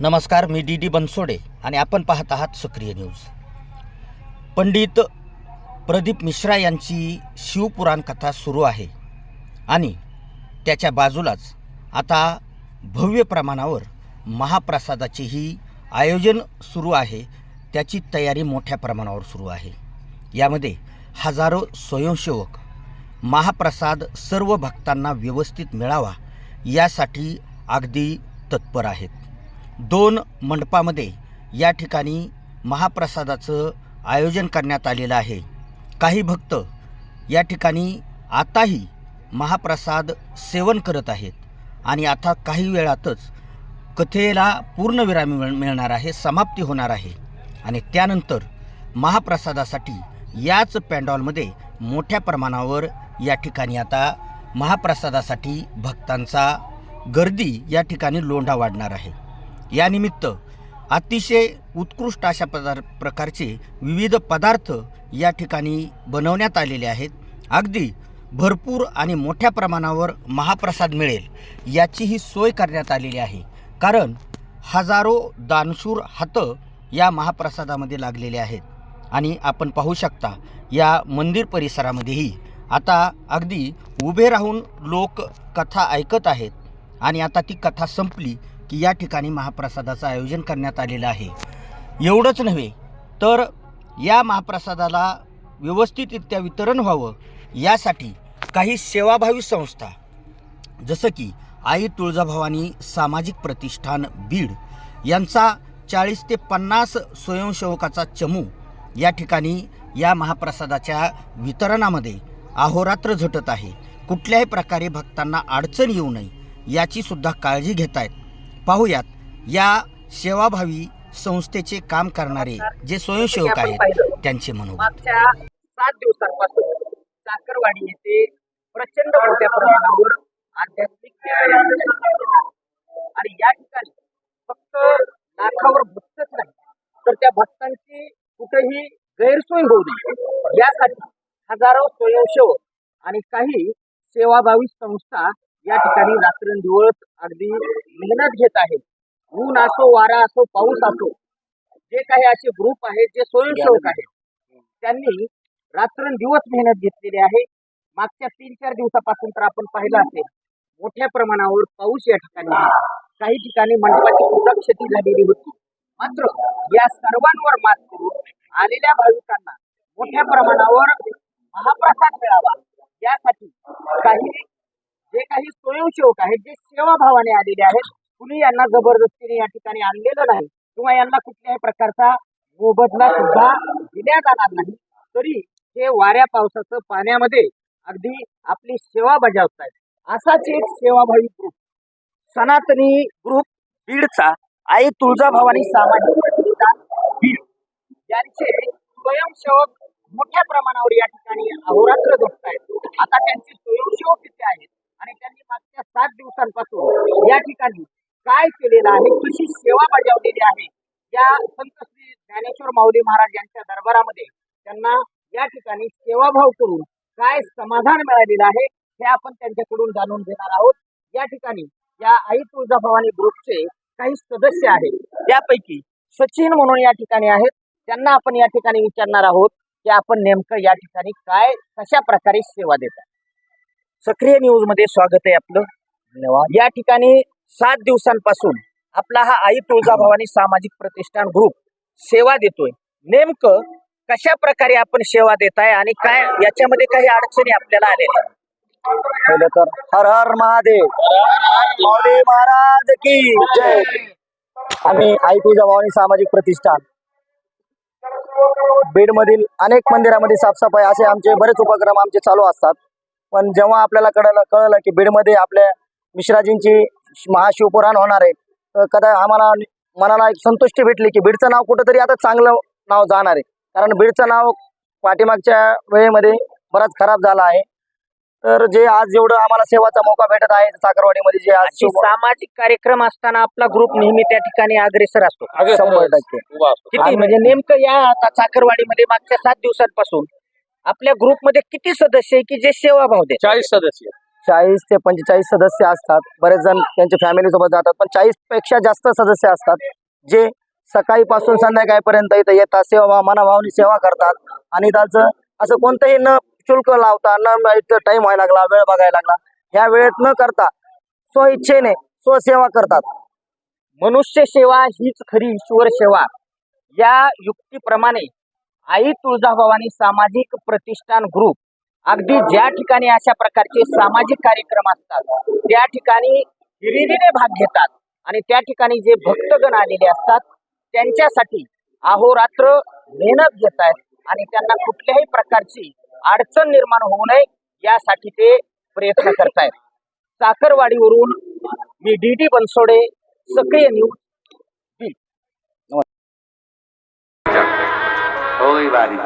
नमस्कार मी D D Bansode आणि आपण पाहत आहात सक्रिय न्यूज. पंडित प्रदीप मिश्रा यांची शिवपुराण कथा सुरू आहे आणि त्याच्या बाजूलाच आता भव्य प्रमाणावर महाप्रसादाचेही आयोजन सुरू आहे त्याची तयारी मोठ्या प्रमाणावर सुरू आहे. यामध्ये हजारो स्वयंसेवक महाप्रसाद सर्व भक्तांना व्यवस्थित मिळावा यासाठी अगदी तत्पर आहेत. दोन मंडपामध्ये या ठिकाणी महाप्रसादाचं आयोजन करण्यात आलेलं आहे. काही भक्त या ठिकाणी आताही महाप्रसाद सेवन करत आहेत आणि आता काही वेळातच कथेला पूर्णविराम मिळणार आहे समाप्ती होणार आहे. आणि त्यानंतर महाप्रसादासाठी याच पॅन्डॉलमध्ये मोठ्या प्रमाणावर या ठिकाणी आता महाप्रसादासाठी भक्तांचा गर्दी या ठिकाणी लोंढा वाढणार आहे. यानिमित्त अतिशय उत्कृष्ट अशा पदार प्रकारचे विविध पदार्थ या ठिकाणी बनवण्यात आलेले आहेत. अगदी भरपूर आणि मोठ्या प्रमाणावर महाप्रसाद मिळेल याचीही सोय करण्यात आलेली आहे. कारण हजारो दानशूर हातं या महाप्रसादामध्ये लागलेले आहेत. आणि आपण पाहू शकता या मंदिर परिसरामध्येही आता अगदी उभे राहून लोक कथा ऐकत आहेत. आणि आता ती कथा संपली की या ठिकाणी महाप्रसादाचं आयोजन करण्यात आलेलं आहे. एवढंच नव्हे तर या महाप्रसादाला व्यवस्थितरित्या वितरण व्हावं यासाठी काही सेवाभावी संस्था जसं की आई तुळजाभवानी सामाजिक प्रतिष्ठान बीड यांचा चाळीस ते पन्नास स्वयंसेवकाचा चमू या ठिकाणी या महाप्रसादाच्या वितरणामध्ये अहोरात्र झटत आहे. कुठल्याही प्रकारे भक्तांना अडचण येऊ नये याचीसुद्धा काळजी घेत आहेत पाहूयात या सेवाभावी संस्थेचे काम करणारे जे स्वयंसेवक आहेत त्यांचे मनोगत. सात दिवसांपासून साखरवाडी येथे प्रचंड मोठ्या प्रमाणावर आध्यात्मिक आणि या ठिकाणी फक्त लाखावर भक्तच नाही तर त्या भक्तांची कुठेही गैरसोय होऊ नये. यासाठी हजारो स्वयंसेवक आणि काही सेवाभावी संस्था या ठिकाणी रात्रंदिवस अगदी मेहनत घेत आहेत. ऊन असो वारा असो पाऊस असो जे काही असे ग्रुप आहेत जे स्वयंसेवक आहेत त्यांनी रात्रंदिवस मेहनत घेतलेली आहे. मागच्या तीन चार दिवसापासून तर आपण पाहिलं असेल मोठ्या प्रमाणावर पाऊस या ठिकाणी. काही ठिकाणी मंडपाची सुद्धा क्षती झालेली होती. मात्र या सर्वांवर मात करून आलेल्या भाविकांना मोठ्या प्रमाणावर महाप्रसाद मिळावा यासाठी काही जे काही स्वयंसेवक आहेत जे सेवाभावाने आलेले आहेत कुणी यांना जबरदस्तीने या ठिकाणी आणलेलं नाही किंवा यांना कुठल्याही प्रकारचा मोबदला सुद्धा दिल्या जाणार नाही तरी हे वाऱ्या पावसाचं पाण्यामध्ये अगदी आपली सेवा बजावत आहेत असाच एक सेवाभावी ग्रुप सनातनी ग्रुप बीडचा आई तुळजाभवानी सामाजिक प्रतिष्ठान बीड. यांचे स्वयंसेवक मोठ्या प्रमाणावर या ठिकाणी अहोरात्र जगत आहेत आता त्यांचे स्वयंसेवक किती आहेत? आणि त्यांनी मागच्या सात दिवसांपासून या ठिकाणी काय केलेलं आहे? कशी सेवा बजावलेली आहे. या संत श्री ज्ञानेश्वर माऊली महाराज यांच्या दरबारामध्ये त्यांना या ठिकाणी सेवाभाव करून काय समाधान मिळालेलं आहे हे आपण त्यांच्याकडून जाणून घेणार आहोत. या ठिकाणी या आई तुळजाभवानी ग्रुपचे काही सदस्य आहेत. त्यापैकी सचिन म्हणून या ठिकाणी आहेत. त्यांना आपण या ठिकाणी विचारणार आहोत की आपण नेमकं या ठिकाणी काय कशा प्रकारे सेवा देतात. सक्रिय न्यूजमध्ये स्वागत आहे आपलं. धन्यवाद. या ठिकाणी सात दिवसांपासून आपला हा आई तुळजाभवानी सामाजिक प्रतिष्ठान ग्रुप सेवा देतोय. नेमकं कशा प्रकारे आपण सेवा देताय आणि काय याच्यामध्ये काही अडचणी आपल्याला आलेल्या पहिलं तर हर हर महादेव. माऊली महाराज की जय. आम्ही आई तुळजाभवानी सामाजिक प्रतिष्ठान. बीड मधील अनेक मंदिरामध्ये साफसफाई असे आमचे बरेच उपक्रम आमचे चालू असतात. पण जेव्हा आपल्याला कळलं कळलं की बीडमध्ये आपल्या मिश्राजींची महाशिवपुराण होणार आहे तर कदा आम्हाला मनाला एक संतुष्टी भेटली की बीडचं नाव कुठंतरी आता चांगलं नाव जाणार आहे. कारण बीडचं नाव पाठीमागच्या वेळेमध्ये बराच खराब झाला आहे. तर जे आज जेवढं आम्हाला सेवाचा मौका भेटत आहे साखरवाडीमध्ये जे आज अशी सामाजिक कार्यक्रम असताना आपला ग्रुप नेहमी त्या ठिकाणी अग्रेसर असतो. शंभर टक्के. किती? म्हणजे नेमकं या आता चाकरवाडीमध्ये मागच्या सात दिवसांपासून आपल्या ग्रुपमध्ये किती सदस्य आहे की जे सेवाभाव देतात? चाळीस सदस्य. चाळीस ते पंचेचाळीस सदस्य असतात. बरेच जण त्यांच्या फॅमिली सोबत जातात पण चाळीसपेक्षा जास्त सदस्य असतात जे सकाळीपासून संध्याकाळपर्यंत इथं येतात सेवा मनाभावनी सेवा करतात. आणि त्याचं असं कोणतंही न शुल्क लावता न इथं टाइम व्हायला लागला वेळ बघायला लागला ह्या वेळेत न करता स्वइच्छेने स्वसेवा करतात. मनुष्य सेवा हीच खरी ईश्वर सेवा. या युक्तीप्रमाणे आई तुळजाभवानी सामाजिक प्रतिष्ठान ग्रुप अगदी ज्या ठिकाणी अशा प्रकारचे सामाजिक कार्यक्रम असतात त्या ठिकाणी हिरिरीने भाग घेतात आणि त्या ठिकाणी जे भक्तगण आलेले असतात त्यांच्यासाठी अहोरात्र मेहनत घेत आहेत आणि त्यांना कुठल्याही प्रकारची अडचण निर्माण होऊ नये यासाठी ते प्रयत्न करतायत. साखरवाडीवरून मी डी डी बनसोडे सक्रिय न्यूज ওই বাড়ি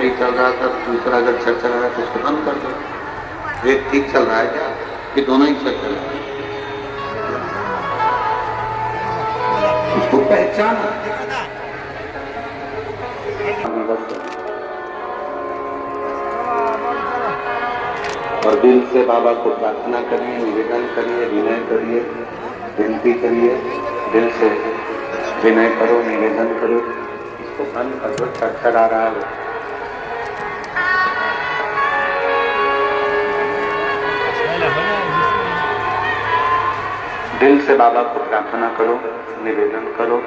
ठीक चल रहा था, दूसरा अगर चल चल रहा है तो उसको बंद कर दो। एक ठीक चल रहा है क्या? कि दोनों ही चल चल रहा है। उसको पहचान। और दिल से बाबा को प्रार्थना करिए, निवेदन करिए, विनय करिए, विनती करिए। दिल से विनय करो, निवेदन करो। इसको बंद दो चक्कर आ रहा है। दिल से बाबा को प्रार्थना करो निवेदन करो।